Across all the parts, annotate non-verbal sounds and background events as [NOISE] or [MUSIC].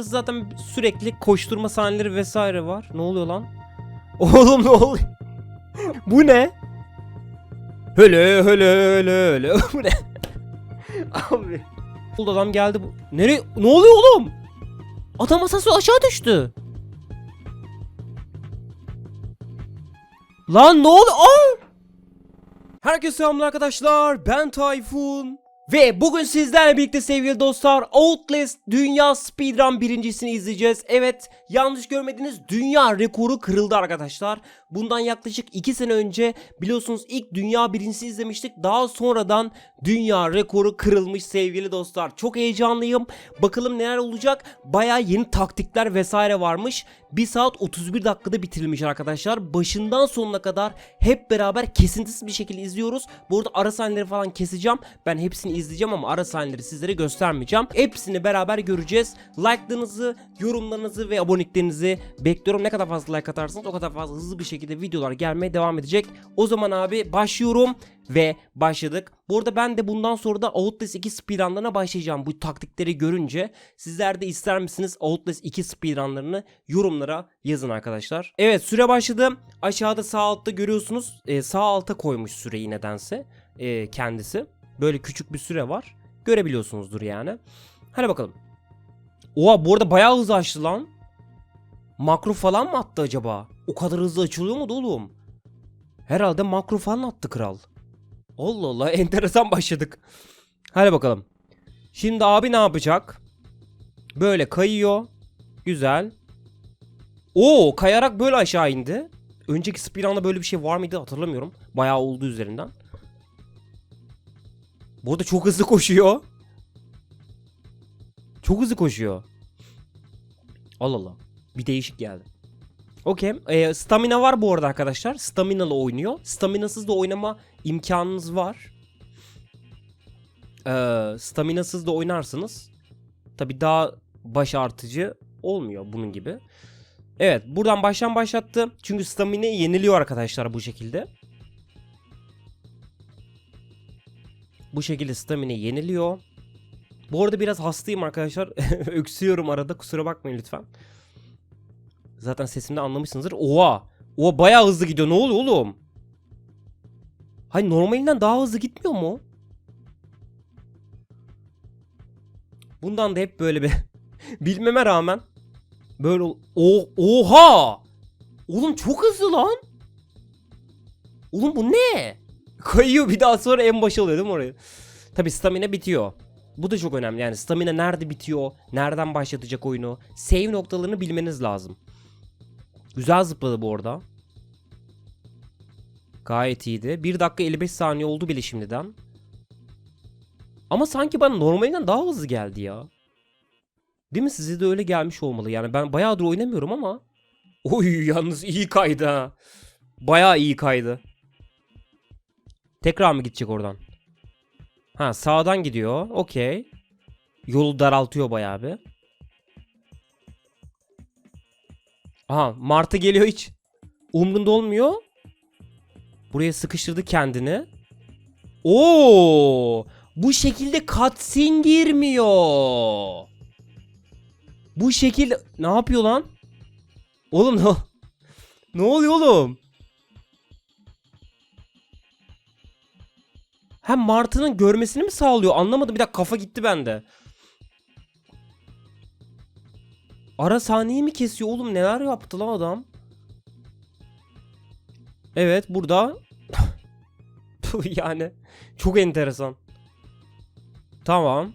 Burası zaten sürekli koşturma sahneleri vesaire var. Ne oluyor lan? [LAUGHS] Oğlum ne oluyor? Bu ne? Höle höle höle höle. [LAUGHS] Bu ne? Abi. Oldu adam geldi bu. Nereye? Ne oluyor oğlum? Adam masası aşağı düştü. Lan ne oldu? Aa! Herkese selamlar arkadaşlar. Ben Tayfun. Ve bugün sizlerle birlikte sevgili dostlar Outlast Dünya Speedrun birincisini izleyeceğiz. Evet yanlış görmediniz dünya rekoru kırıldı arkadaşlar. Bundan yaklaşık 2 sene önce biliyorsunuz ilk dünya birincisi izlemiştik. Daha sonradan dünya rekoru kırılmış sevgili dostlar. Çok heyecanlıyım. Bakalım neler olacak. Baya yeni taktikler vesaire varmış. 1 saat 31 dakikada bitirilmiş arkadaşlar. Başından sonuna kadar hep beraber kesintisiz bir şekilde izliyoruz. Bu arada ara sahneleri falan keseceğim. Ben hepsini izleyeceğim ama ara sahneleri sizlere göstermeyeceğim. Hepsini beraber göreceğiz. Like'larınızı, yorumlarınızı ve aboneliklerinizi bekliyorum. Ne kadar fazla like atarsanız o kadar fazla hızlı bir şekilde videolar gelmeye devam edecek. O zaman abi başlıyorum ve başladık. Bu arada ben de bundan sonra da Outlast 2 speedrunlarına başlayacağım bu taktikleri görünce. Sizler de ister misiniz Outlast 2 speedrunlarını yorumlara yazın arkadaşlar. Evet süre başladı. Aşağıda sağ altta görüyorsunuz. Ee, sağ alta koymuş süreyi nedense ee, kendisi. Böyle küçük bir süre var. Görebiliyorsunuzdur yani. Hadi bakalım. Oha bu arada bayağı hızlı açtı lan. Makro falan mı attı acaba? O kadar hızlı açılıyor mu oğlum? Herhalde makro falan attı kral. Allah Allah [LAUGHS] enteresan başladık. Hadi bakalım. Şimdi abi ne yapacak? Böyle kayıyor. Güzel. Oo kayarak böyle aşağı indi. Önceki speedrun'da böyle bir şey var mıydı hatırlamıyorum. Bayağı oldu üzerinden. Bu arada çok hızlı koşuyor. Çok hızlı koşuyor. Allah Allah. Bir değişik geldi. Okey. Ee, stamina var bu arada arkadaşlar. Staminalı oynuyor. Staminasız da oynama imkanınız var. Ee, staminasız da oynarsınız. Tabi daha baş artıcı olmuyor bunun gibi. Evet buradan baştan başlattı. Çünkü stamina yeniliyor arkadaşlar bu şekilde. Bu şekilde stamina yeniliyor. Bu arada biraz hastayım arkadaşlar. [LAUGHS] Öksüyorum arada kusura bakmayın lütfen. Zaten sesimde anlamışsınızdır. Oha. Oha bayağı hızlı gidiyor. Ne oluyor oğlum? Hayır normalinden daha hızlı gitmiyor mu? Bundan da hep böyle bir [LAUGHS] bilmeme rağmen böyle o oha! Oğlum çok hızlı lan. Oğlum bu ne? Kayıyor bir daha sonra en başa oluyor değil mi oraya? Tabi stamina bitiyor. Bu da çok önemli yani stamina nerede bitiyor, nereden başlatacak oyunu, save noktalarını bilmeniz lazım. Güzel zıpladı bu arada. Gayet iyiydi. 1 dakika 55 saniye oldu bile şimdiden. Ama sanki bana normalinden daha hızlı geldi ya. Değil mi? Size de öyle gelmiş olmalı. Yani ben bayağıdır oynamıyorum ama. Oy yalnız iyi kaydı ha. Bayağı iyi kaydı. Tekrar mı gidecek oradan? Ha sağdan gidiyor. Okey. Yolu daraltıyor bayağı bir. Aha Martı geliyor hiç. Umrunda olmuyor. Buraya sıkıştırdı kendini. Oo! Bu şekilde cutscene girmiyor. Bu şekilde ne yapıyor lan? Oğlum ne [LAUGHS] Ne oluyor oğlum? Hem Martı'nın görmesini mi sağlıyor? Anlamadım. Bir dakika kafa gitti bende. Ara sahneyi mi kesiyor oğlum? Neler yaptı lan adam? Evet burada. [LAUGHS] yani çok enteresan. Tamam.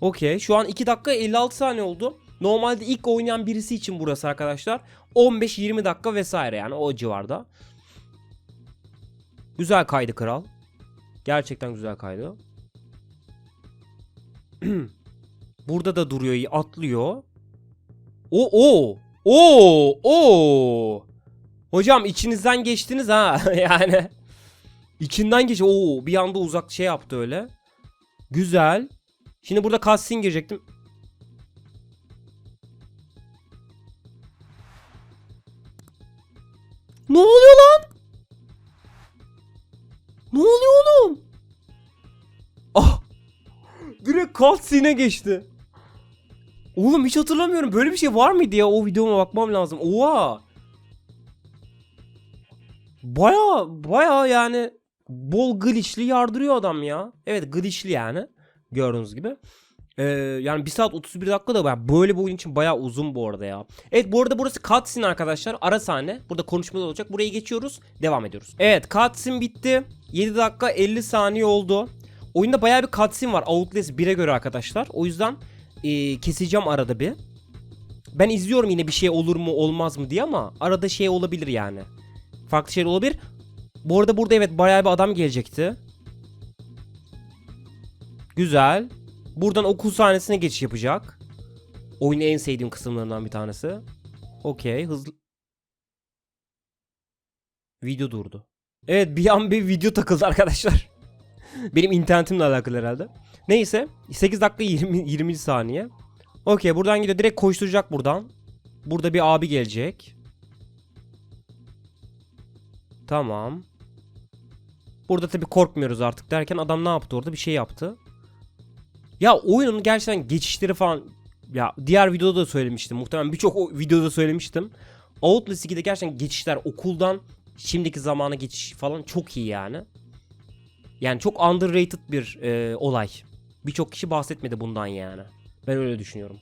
Okey. Şu an 2 dakika 56 saniye oldu. Normalde ilk oynayan birisi için burası arkadaşlar. 15-20 dakika vesaire yani o civarda. Güzel kaydı kral. Gerçekten güzel kaydı. [CLEARS THROAT] Burada da duruyor, atlıyor. O o o o. Hocam içinizden geçtiniz ha [LAUGHS] yani. İçinden geç. Oo bir anda uzak şey yaptı öyle. Güzel. Şimdi burada cutscene girecektim. Ne oluyor lan? Ne oluyor oğlum? Ah! Direkt cutscene'e geçti. Oğlum hiç hatırlamıyorum. Böyle bir şey var mıydı ya? O videoma bakmam lazım. Oha. Baya baya yani bol glitchli yardırıyor adam ya. Evet glitchli yani. Gördüğünüz gibi. Ee, yani 1 saat 31 dakika da baya- böyle bir oyun için baya uzun bu arada ya. Evet bu arada burası cutscene arkadaşlar. Ara sahne. Burada konuşmalar olacak. Buraya geçiyoruz. Devam ediyoruz. Evet cutscene bitti. 7 dakika 50 saniye oldu. Oyunda baya bir cutscene var. Outlast 1'e göre arkadaşlar. O yüzden ee, keseceğim arada bir. Ben izliyorum yine bir şey olur mu olmaz mı diye ama arada şey olabilir yani. Farklı şeyler olabilir. Bu arada burada evet bayağı bir adam gelecekti. Güzel. Buradan okul sahnesine geçiş yapacak. Oyunun en sevdiğim kısımlarından bir tanesi. Okey hızlı. Video durdu. Evet bir an bir video takıldı arkadaşlar. Benim internetimle alakalı herhalde. Neyse 8 dakika 20, 20 saniye. Okey buradan gidiyor direkt koşturacak buradan. Burada bir abi gelecek. Tamam. Burada tabii korkmuyoruz artık derken adam ne yaptı orada bir şey yaptı. Ya oyunun gerçekten geçişleri falan ya diğer videoda da söylemiştim. Muhtemelen birçok videoda söylemiştim. Outlast 2'de gerçekten geçişler okuldan şimdiki zamana geçiş falan çok iyi yani. Yani çok underrated bir e, olay. Birçok kişi bahsetmedi bundan yani. Ben öyle düşünüyorum.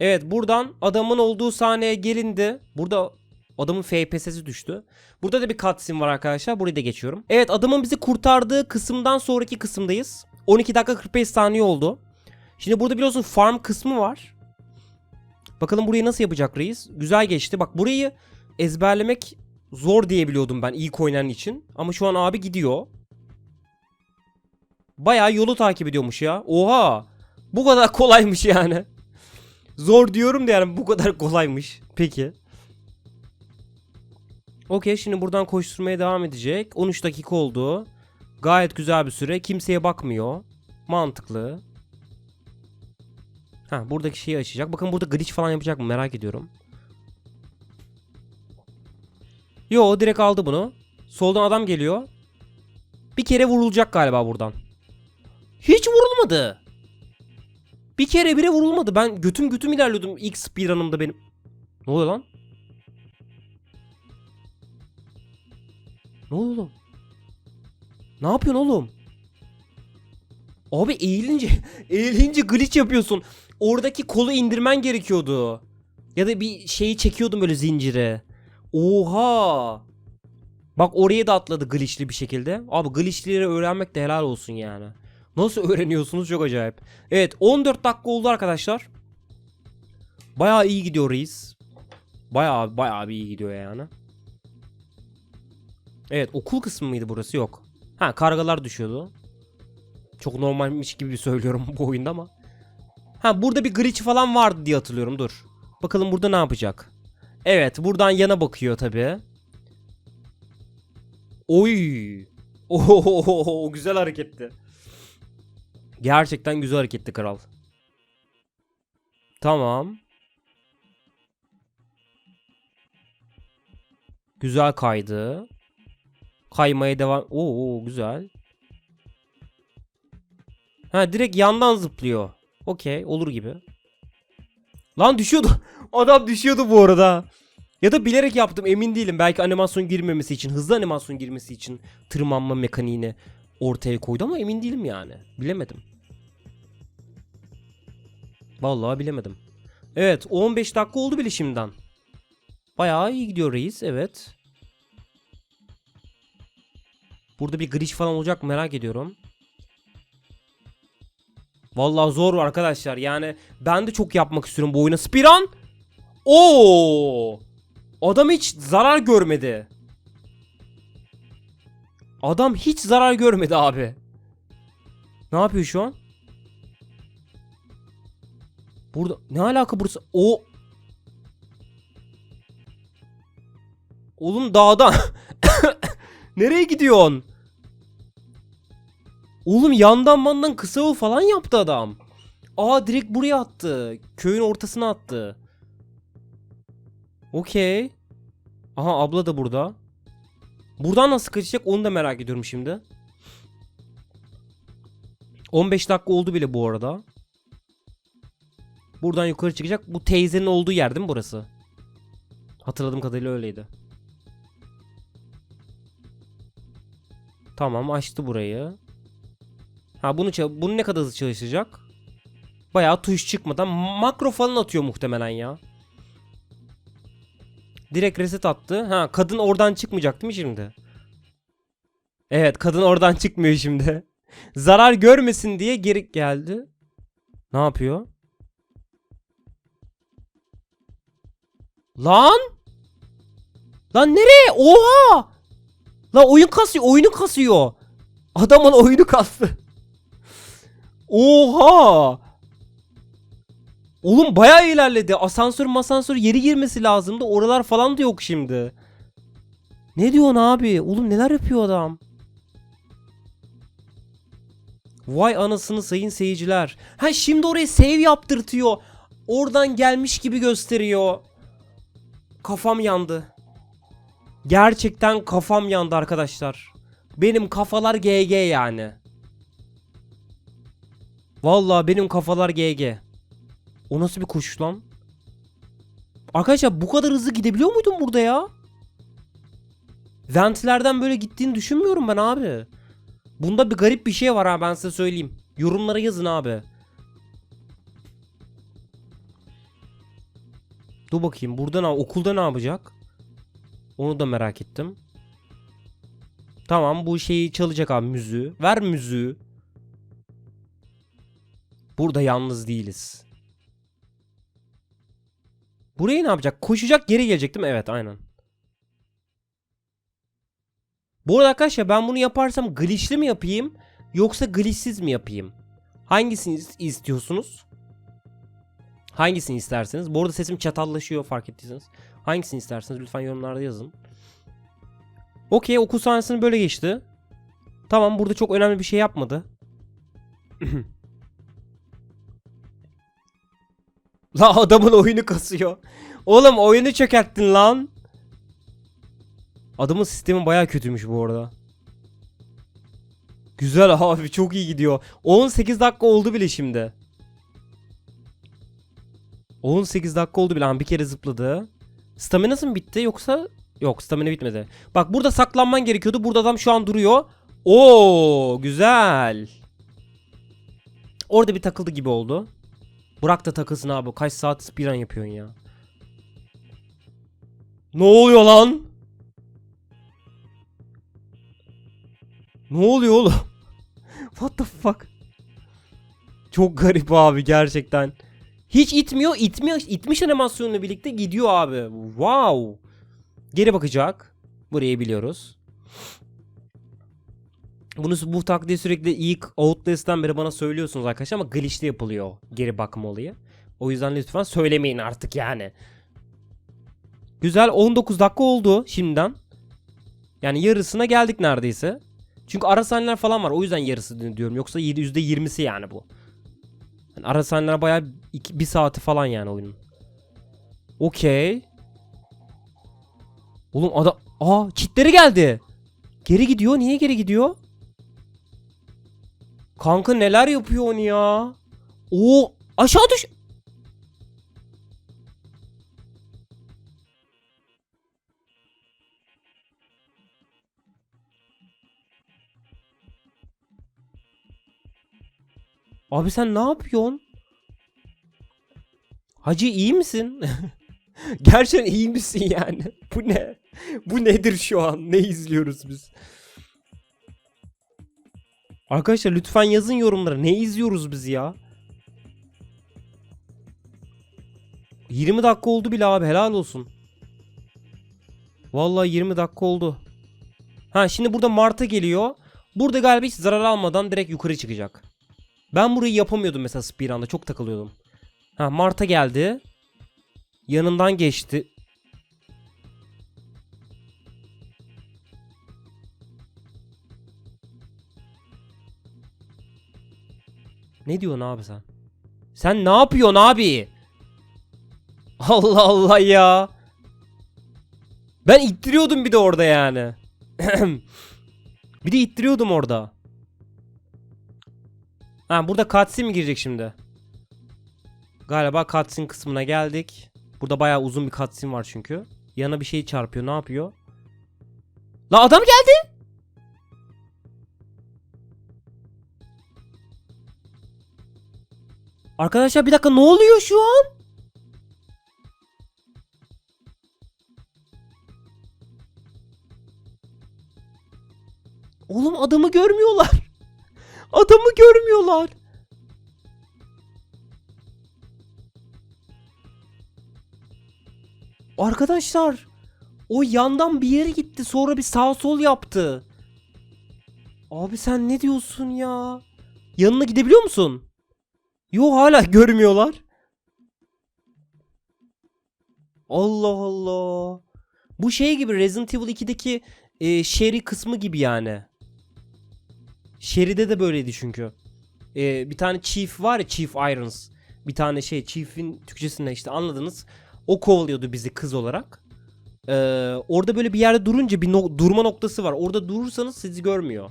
Evet buradan adamın olduğu sahneye gelindi. Burada adamın FPS'si düştü. Burada da bir cutscene var arkadaşlar. Burayı da geçiyorum. Evet adamın bizi kurtardığı kısımdan sonraki kısımdayız. 12 dakika 45 saniye oldu. Şimdi burada biliyorsun farm kısmı var. Bakalım burayı nasıl yapacak reis? Güzel geçti. Bak burayı ezberlemek zor diye biliyordum ben ilk oynayan için. Ama şu an abi gidiyor. Bayağı yolu takip ediyormuş ya. Oha. Bu kadar [LAUGHS] kolaymış yani. Zor diyorum da yani bu kadar kolaymış. Peki. Okey şimdi buradan koşturmaya devam edecek. 13 dakika oldu. Gayet güzel bir süre. Kimseye bakmıyor. Mantıklı. Ha buradaki şeyi açacak. Bakın burada glitch falan yapacak mı merak ediyorum. Yo direkt aldı bunu. Soldan adam geliyor. Bir kere vurulacak galiba buradan. Hiç vurulmadı. Bir kere bile vurulmadı. Ben götüm götüm ilerliyordum ilk speedrun'ımda benim. Ne oluyor lan? Ne oluyor? Ne yapıyorsun oğlum? Abi eğilince [LAUGHS] eğilince glitch yapıyorsun. Oradaki kolu indirmen gerekiyordu. Ya da bir şeyi çekiyordum böyle zincire. Oha. Bak oraya da atladı glitchli bir şekilde. Abi glitchleri öğrenmek de helal olsun yani. Nasıl [LAUGHS] öğreniyorsunuz çok acayip. Evet 14 dakika oldu arkadaşlar. Bayağı iyi gidiyor reis. Bayağı bayağı bir iyi gidiyor yani. Evet okul kısmı mıydı burası yok. Ha kargalar düşüyordu. Çok normalmiş gibi [LAUGHS] söylüyorum bu oyunda ama. Ha burada bir glitch falan vardı diye hatırlıyorum dur. Bakalım burada ne yapacak. Evet buradan yana bakıyor tabi. Oy. [LAUGHS] Oho güzel hareketti. Gerçekten güzel hareketti kral. Tamam. Güzel kaydı. Kaymaya devam. Oo, oo güzel. Ha direkt yandan zıplıyor. Okey olur gibi. Lan düşüyordu. [LAUGHS] Adam düşüyordu bu arada. Ya da bilerek yaptım emin değilim. Belki animasyon girmemesi için, hızlı animasyon girmesi için tırmanma mekaniğini ortaya koydu ama emin değilim yani. Bilemedim. Vallahi bilemedim. Evet 15 dakika oldu bile şimdiden. Bayağı iyi gidiyor reis evet. Burada bir glitch falan olacak merak ediyorum. Vallahi zor arkadaşlar. Yani ben de çok yapmak istiyorum bu oyuna. Spiran! Oo! Adam hiç zarar görmedi. Adam hiç zarar görmedi abi. Ne yapıyor şu an? Burada ne alaka burası? O Oğlum dağda. [LAUGHS] Nereye gidiyorsun? Oğlum yandan mandan kısa yol falan yaptı adam. Aa direkt buraya attı. Köyün ortasına attı. Okey. Aha abla da burada. Buradan nasıl kaçacak onu da merak ediyorum şimdi. 15 dakika oldu bile bu arada. Buradan yukarı çıkacak. Bu teyzenin olduğu yer değil mi burası? Hatırladığım kadarıyla öyleydi. Tamam açtı burayı. Ha bunu bunu ne kadar hızlı çalışacak? Bayağı tuş çıkmadan makro falan atıyor muhtemelen ya. Direkt reset attı. Ha kadın oradan çıkmayacak değil mi şimdi? Evet kadın oradan çıkmıyor şimdi. [LAUGHS] Zarar görmesin diye geri geldi. Ne yapıyor? Lan! Lan nereye? Oha! Lan oyun kasıyor, oyunu kasıyor. Adamın oyunu kastı. Oha! Oğlum bayağı ilerledi. Asansör masansör yeri girmesi lazımdı. Oralar falan da yok şimdi. Ne diyorsun abi? Oğlum neler yapıyor adam? Vay anasını sayın seyirciler. Ha şimdi oraya save yaptırtıyor. Oradan gelmiş gibi gösteriyor. Kafam yandı. Gerçekten kafam yandı arkadaşlar. Benim kafalar GG yani. Vallahi benim kafalar GG. O nasıl bir koşuş lan? Arkadaşlar bu kadar hızlı gidebiliyor muydun burada ya? Ventlerden böyle gittiğini düşünmüyorum ben abi. Bunda bir garip bir şey var ha ben size söyleyeyim. Yorumlara yazın abi. Dur bakayım burada ne okulda ne yapacak? Onu da merak ettim. Tamam bu şeyi çalacak abi müziği. Ver müziği. Burada yalnız değiliz. Burayı ne yapacak? Koşacak geri gelecek değil mi? Evet aynen. Bu arada arkadaşlar ben bunu yaparsam glitchli mi yapayım yoksa glitchsiz mi yapayım? Hangisini is- istiyorsunuz? Hangisini isterseniz? Bu arada sesim çatallaşıyor fark ettiyseniz. Hangisini isterseniz lütfen yorumlarda yazın. Okey okul sahnesini böyle geçti. Tamam burada çok önemli bir şey yapmadı. [CLEARS THROAT] La adamın oyunu kasıyor. Oğlum oyunu çökerttin lan. Adamın sistemi baya kötüymüş bu arada. Güzel [LAUGHS] abi çok iyi gidiyor. 18 dakika oldu bile şimdi. 18 dakika oldu bile. Ha, bir kere zıpladı. Staminası mı bitti yoksa? Yok stamina bitmedi. Bak burada saklanman gerekiyordu. Burada adam şu an duruyor. Oo güzel. Orada bir takıldı gibi oldu. Bırak da takılsın abi. Kaç saat speedrun yapıyorsun ya. Ne oluyor lan? Ne oluyor oğlum? [LAUGHS] What the fuck? Çok garip abi gerçekten. Hiç itmiyor, itmiyor. itmiş animasyonla birlikte gidiyor abi. Wow. Geri bakacak. Burayı biliyoruz. Bunu bu taktiği sürekli ilk Outlast'tan beri bana söylüyorsunuz arkadaşlar ama glitch'te yapılıyor geri bakma olayı. O yüzden lütfen söylemeyin artık yani. Güzel 19 dakika oldu şimdiden. Yani yarısına geldik neredeyse. Çünkü ara sahneler falan var. O yüzden yarısı diyorum. Yoksa %20'si yani bu. Yani ara sahneler bayağı 1 saati falan yani oyunun. Okey. Oğlum adam... Aa kitleri geldi. Geri gidiyor. Niye geri gidiyor? Kanka neler yapıyor onu ya? Oo aşağı düş. Abi sen ne yapıyorsun? Hacı iyi misin? [LAUGHS] Gerçekten iyi misin yani? Bu ne? Bu nedir şu an? Ne izliyoruz biz? Arkadaşlar lütfen yazın yorumlara. Ne izliyoruz biz ya? 20 dakika oldu bile abi helal olsun. Vallahi 20 dakika oldu. Ha şimdi burada Marta geliyor. Burada galiba hiç zarar almadan direkt yukarı çıkacak. Ben burayı yapamıyordum mesela speedrun'da çok takılıyordum. Ha Marta geldi. Yanından geçti. Ne diyorsun abi sen? Sen ne yapıyorsun abi? Allah Allah ya. Ben ittiriyordum bir de orada yani. [CLEARS THROAT] bir de ittiriyordum orada. Ha burada cutscene mi girecek şimdi? Galiba cutscene kısmına geldik. Burada bayağı uzun bir cutscene var çünkü. Yana bir şey çarpıyor. Ne yapıyor? La adam geldi. Arkadaşlar bir dakika ne oluyor şu an? Oğlum adamı görmüyorlar. [LAUGHS] Adamı görmüyorlar. Arkadaşlar o yandan bir yere gitti sonra bir sağ sol yaptı. Abi sen ne diyorsun ya? Yanına gidebiliyor musun? Yo hala [LAUGHS] görmüyorlar. Allah Allah. Bu şey gibi Resident Evil 2'deki e, Sherry kısmı gibi yani. Sherry'de de böyleydi çünkü. E, bir tane Chief var ya Chief Irons. Bir tane şey Chief'in Türkçesinde işte anladınız. O kovalıyordu bizi kız olarak. E, orada böyle bir yerde durunca bir no- durma noktası var. Orada durursanız sizi görmüyor.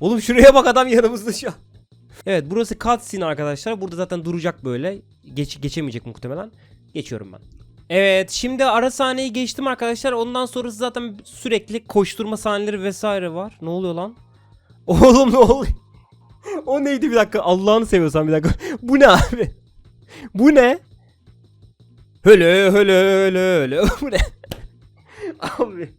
Oğlum şuraya bak adam yanımızda şu an. Evet burası cutscene arkadaşlar. Burada zaten duracak böyle. Geç, geçemeyecek muhtemelen. Geçiyorum ben. Evet şimdi ara sahneyi geçtim arkadaşlar. Ondan sonrası zaten sürekli koşturma sahneleri vesaire var. Ne oluyor lan? [LAUGHS] Oğlum ne oluyor? o neydi bir dakika Allah'ını seviyorsan bir dakika. [LAUGHS] Bu ne abi? Bu ne? Höle höle höle höle. [LAUGHS] Bu ne? abi.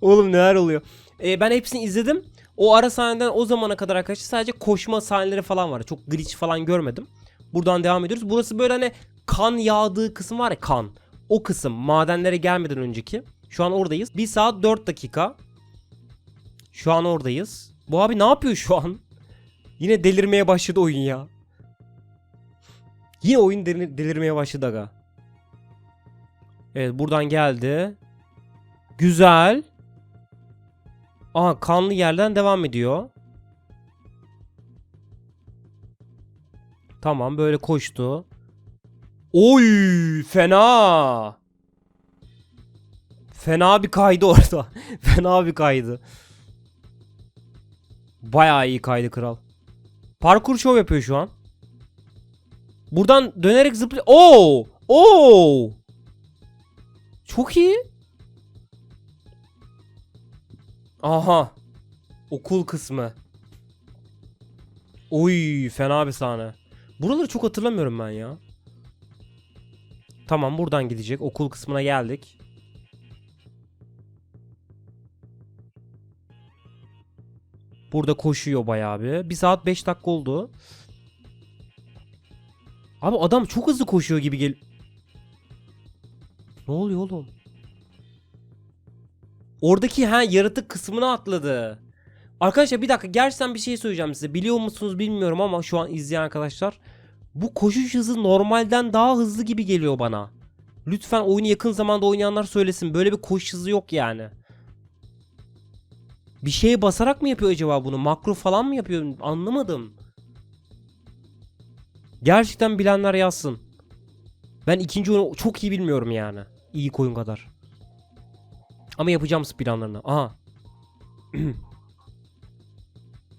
Oğlum neler oluyor? Ee, ben hepsini izledim. O ara sahneden o zamana kadar arkadaşlar sadece koşma sahneleri falan var. Çok glitch falan görmedim. Buradan devam ediyoruz. Burası böyle hani kan yağdığı kısım var ya kan. O kısım madenlere gelmeden önceki. Şu an oradayız. 1 saat 4 dakika. Şu an oradayız. Bu abi ne yapıyor şu an? Yine delirmeye başladı oyun ya. Yine oyun delir- delirmeye başladı aga. Evet buradan geldi. Güzel. Aha kanlı yerden devam ediyor. Tamam böyle koştu. Oy fena. Fena bir kaydı [LAUGHS] orada. fena bir kaydı. Bayağı iyi kaydı kral. Parkur şov yapıyor şu an. Buradan dönerek zıplıyor. Oo! Oo! Çok iyi. Aha. Okul kısmı. Oy fena bir sahne. Buraları çok hatırlamıyorum ben ya. Tamam buradan gidecek. Okul kısmına geldik. Burada koşuyor bayağı bir. 1 saat 5 dakika oldu. Abi adam çok hızlı koşuyor gibi gel. Ne oluyor oğlum? Oradaki ha yaratık kısmına atladı. Arkadaşlar bir dakika gerçekten bir şey söyleyeceğim size. Biliyor musunuz bilmiyorum ama şu an izleyen arkadaşlar. Bu koşuş hızı normalden daha hızlı gibi geliyor bana. Lütfen oyunu yakın zamanda oynayanlar söylesin. Böyle bir koşuş hızı yok yani. Bir şeye basarak mı yapıyor acaba bunu? Makro falan mı yapıyor? Anlamadım. Gerçekten bilenler yazsın. Ben ikinci oyunu çok iyi bilmiyorum yani. İyi koyun kadar. Ama yapacağım planlarını. Aha. [CLEARS THROAT]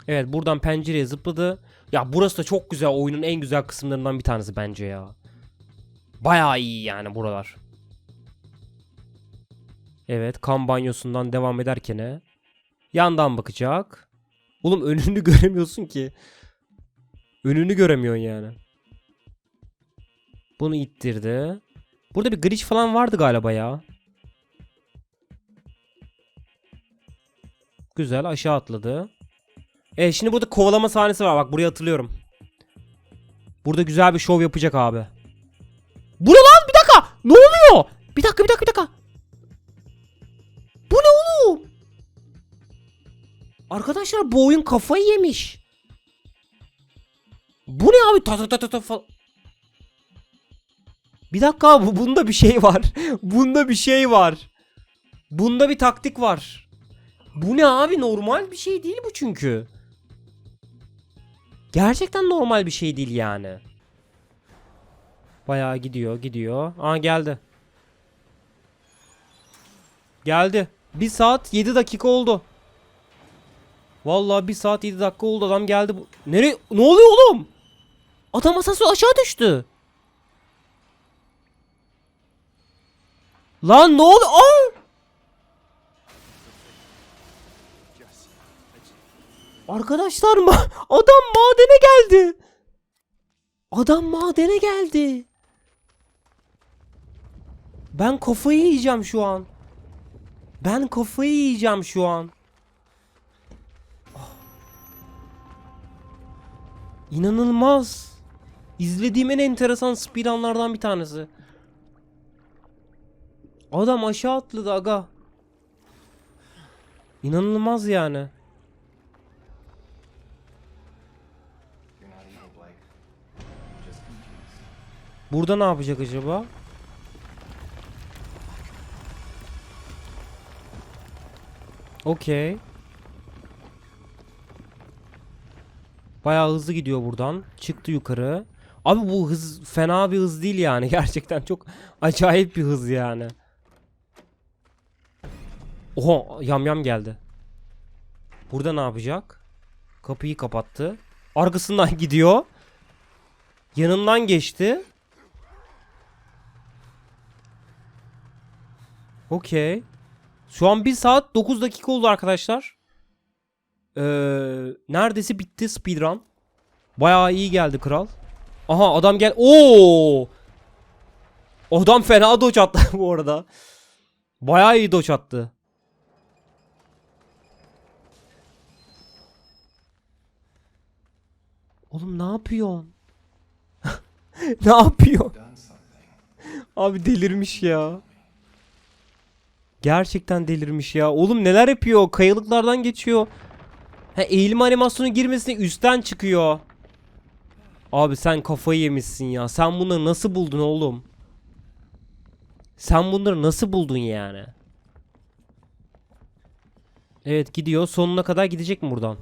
evet buradan pencereye zıpladı. Ya burası da çok güzel. Oyunun en güzel kısımlarından bir tanesi bence ya. Bayağı iyi yani buralar. Evet kan banyosundan devam ederken yandan bakacak. Oğlum önünü [LAUGHS] göremiyorsun ki. Önünü göremiyorsun yani. Bunu ittirdi. Burada bir glitch falan vardı galiba ya. Güzel aşağı atladı. E şimdi burada kovalama sahnesi var. Bak burayı hatırlıyorum. Burada güzel bir şov yapacak abi. Bu lan? Bir dakika. Ne oluyor? Bir dakika bir dakika bir dakika. Bu ne oğlum? Arkadaşlar bu oyun kafayı yemiş. Bu ne abi? Ta ta ta ta falan. Bir dakika abi bunda bir şey var. [LAUGHS] bunda bir şey var. Bunda bir taktik var. Bu ne abi normal bir şey değil bu çünkü. Gerçekten normal bir şey değil yani. Bayağı gidiyor gidiyor. Aa geldi. Geldi. 1 saat 7 dakika oldu. Vallahi 1 saat 7 dakika oldu adam geldi. bu- Nereye? Ne oluyor oğlum? Adam asansör aşağı düştü. Lan ne oldu? Aa! Arkadaşlar ma- [LAUGHS] adam madene geldi. Adam madene geldi. Ben kafayı yiyeceğim şu an. Ben kafayı yiyeceğim şu an. Ah. İnanılmaz. İzlediğim en enteresan speedrunlardan bir tanesi. Adam aşağı atladı aga. İnanılmaz yani. Burada ne yapacak acaba? Okey. Bayağı hızlı gidiyor buradan. Çıktı yukarı. Abi bu hız fena bir hız değil yani. [LAUGHS] Gerçekten çok acayip bir hız yani. Oha yam yam geldi. Burada ne yapacak? Kapıyı kapattı. Arkasından [LAUGHS] gidiyor. Yanından geçti. Okey. Şu an 1 saat 9 dakika oldu arkadaşlar. Ee, neredeyse bitti speedrun. Bayağı iyi geldi kral. Aha adam gel. Oo! Adam fena dodge attı [LAUGHS] bu arada. Bayağı iyi dodge attı. Oğlum ne yapıyorsun? [LAUGHS] ne yapıyor? Abi delirmiş ya. Gerçekten delirmiş ya. Oğlum neler yapıyor? Kayalıklardan geçiyor. Ha eğilme animasyonu girmesine üstten çıkıyor. Abi sen kafayı yemişsin ya. Sen bunları nasıl buldun oğlum? Sen bunları nasıl buldun yani? Evet gidiyor. Sonuna kadar gidecek mi buradan?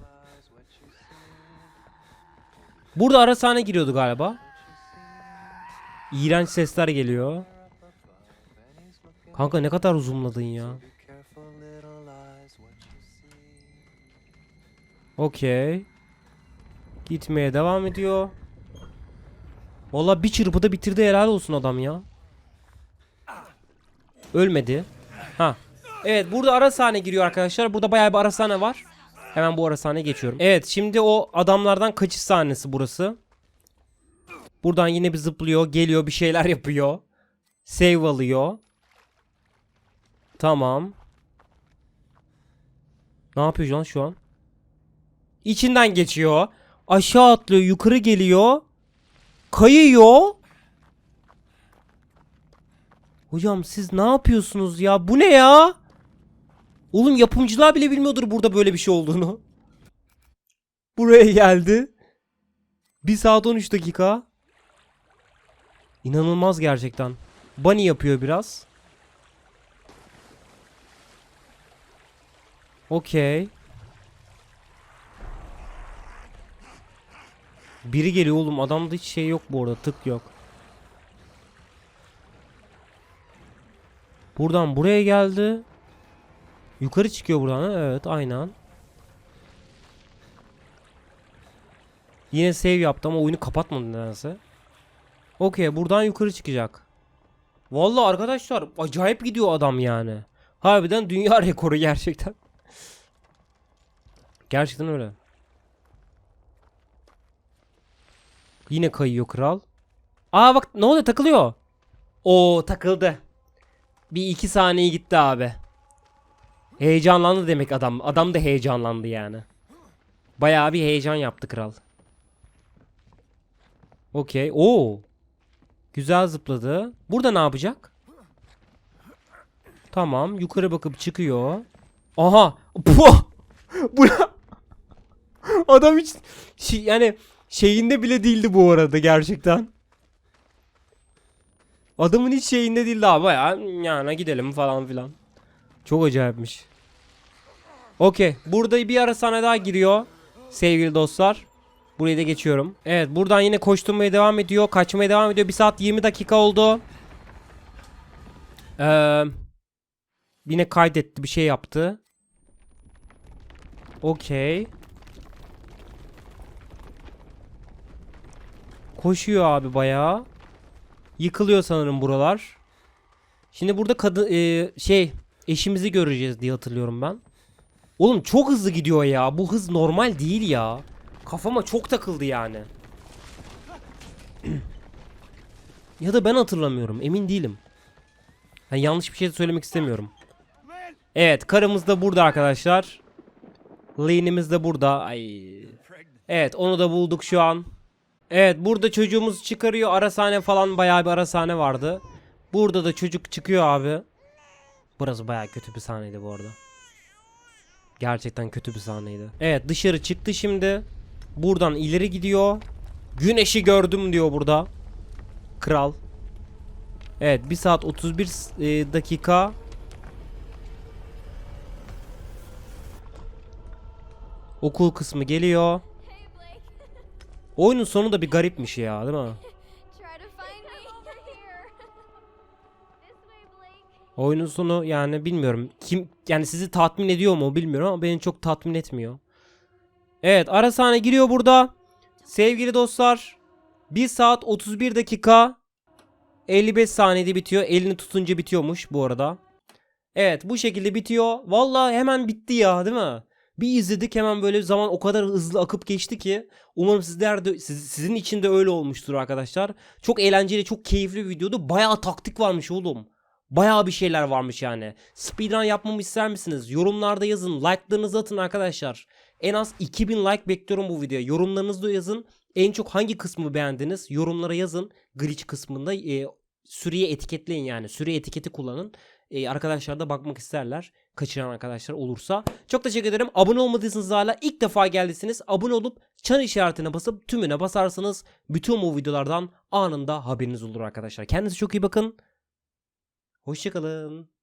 Burada ara sahne giriyordu galiba. İğrenç sesler geliyor. Kanka ne kadar zoomladın ya. Okey. Gitmeye devam ediyor. Valla bir çırpıda bitirdi helal olsun adam ya. Ölmedi. Ha. Evet burada ara sahne giriyor arkadaşlar. Burada bayağı bir ara sahne var. Hemen bu ara sahneye geçiyorum. Evet şimdi o adamlardan kaçış sahnesi burası. Buradan yine bir zıplıyor. Geliyor bir şeyler yapıyor. Save alıyor. Tamam. Ne yapıyor lan şu an? İçinden geçiyor. Aşağı atlıyor, yukarı geliyor. Kayıyor. Hocam siz ne yapıyorsunuz ya? Bu ne ya? Oğlum yapımcılar bile bilmiyordur burada böyle bir şey olduğunu. [LAUGHS] Buraya geldi. 1 saat 13 dakika. İnanılmaz gerçekten. Bunny yapıyor biraz. Okey. Biri geliyor oğlum. Adamda hiç şey yok bu arada. Tık yok. Buradan buraya geldi. Yukarı çıkıyor buradan. Evet aynen. Yine save yaptı ama oyunu kapatmadı nedense. Okey buradan yukarı çıkacak. Vallahi arkadaşlar acayip gidiyor adam yani. Harbiden dünya [LAUGHS] rekoru gerçekten. Gerçekten öyle. Yine kayıyor kral. Aa bak ne oluyor takılıyor. Oo takıldı. Bir iki saniye gitti abi. Heyecanlandı demek adam. Adam da heyecanlandı yani. Bayağı bir heyecan yaptı kral. Okey. Oo. Güzel zıpladı. Burada ne yapacak? Tamam. Yukarı bakıp çıkıyor. Aha. Puh. [LAUGHS] Bu? Adam hiç şey, yani şeyinde bile değildi bu arada gerçekten. Adamın hiç şeyinde değildi abi. Bayağı yani gidelim falan filan. Çok acayipmiş. Okey. Burada bir ara sahne daha giriyor. Sevgili dostlar. Burayı da geçiyorum. Evet buradan yine koşturmaya devam ediyor. Kaçmaya devam ediyor. 1 saat 20 dakika oldu. Ee, yine kaydetti bir şey yaptı. Okey. Koşuyor abi bayağı. Yıkılıyor sanırım buralar. Şimdi burada kadın e, şey eşimizi göreceğiz diye hatırlıyorum ben. Oğlum çok hızlı gidiyor ya. Bu hız normal değil ya. Kafama çok takıldı yani. [CLEARS THROAT] ya da ben hatırlamıyorum. Emin değilim. Ben yanlış bir şey söylemek istemiyorum. Evet karımız da burada arkadaşlar. Lean'imiz de burada. Ay. Evet onu da bulduk şu an. Evet burada çocuğumuz çıkarıyor. Arasane falan bayağı bir arasane vardı. Burada da çocuk çıkıyor abi. Burası bayağı kötü bir sahneydi bu arada. Gerçekten kötü bir sahneydi. Evet dışarı çıktı şimdi. Buradan ileri gidiyor. Güneşi gördüm diyor burada. Kral. Evet 1 saat 31 s- e, dakika. Okul kısmı geliyor. Oyunun sonu da bir garipmiş ya değil mi? Oyunun sonu yani bilmiyorum. Kim yani sizi tatmin ediyor mu bilmiyorum ama beni çok tatmin etmiyor. Evet ara sahne giriyor burada. Sevgili dostlar 1 saat 31 dakika 55 saniyede bitiyor. Elini tutunca bitiyormuş bu arada. Evet bu şekilde bitiyor. Vallahi hemen bitti ya değil mi? Bir izledik hemen böyle zaman o kadar hızlı akıp geçti ki. Umarım sizler de siz- sizin için de öyle olmuştur arkadaşlar. Çok eğlenceli, çok keyifli bir videodu. Bayağı taktik varmış oğlum. Bayağı bir şeyler varmış yani. Speedrun yapmamı ister misiniz? Yorumlarda yazın. Like'larınızı atın arkadaşlar. En az 2000 like bekliyorum bu videoya. Yorumlarınızı da yazın. En çok hangi kısmı beğendiniz? Yorumlara yazın. Glitch kısmında e, süreye etiketleyin yani. Süre etiketi kullanın. E, arkadaşlar da bakmak isterler. Kaçıran arkadaşlar olursa. Çok teşekkür ederim. Abone olmadıysanız hala ilk defa geldiyseniz abone olup çan işaretine basıp tümüne basarsanız bütün bu videolardan anında haberiniz olur arkadaşlar. Kendinize çok iyi bakın. Hoşçakalın.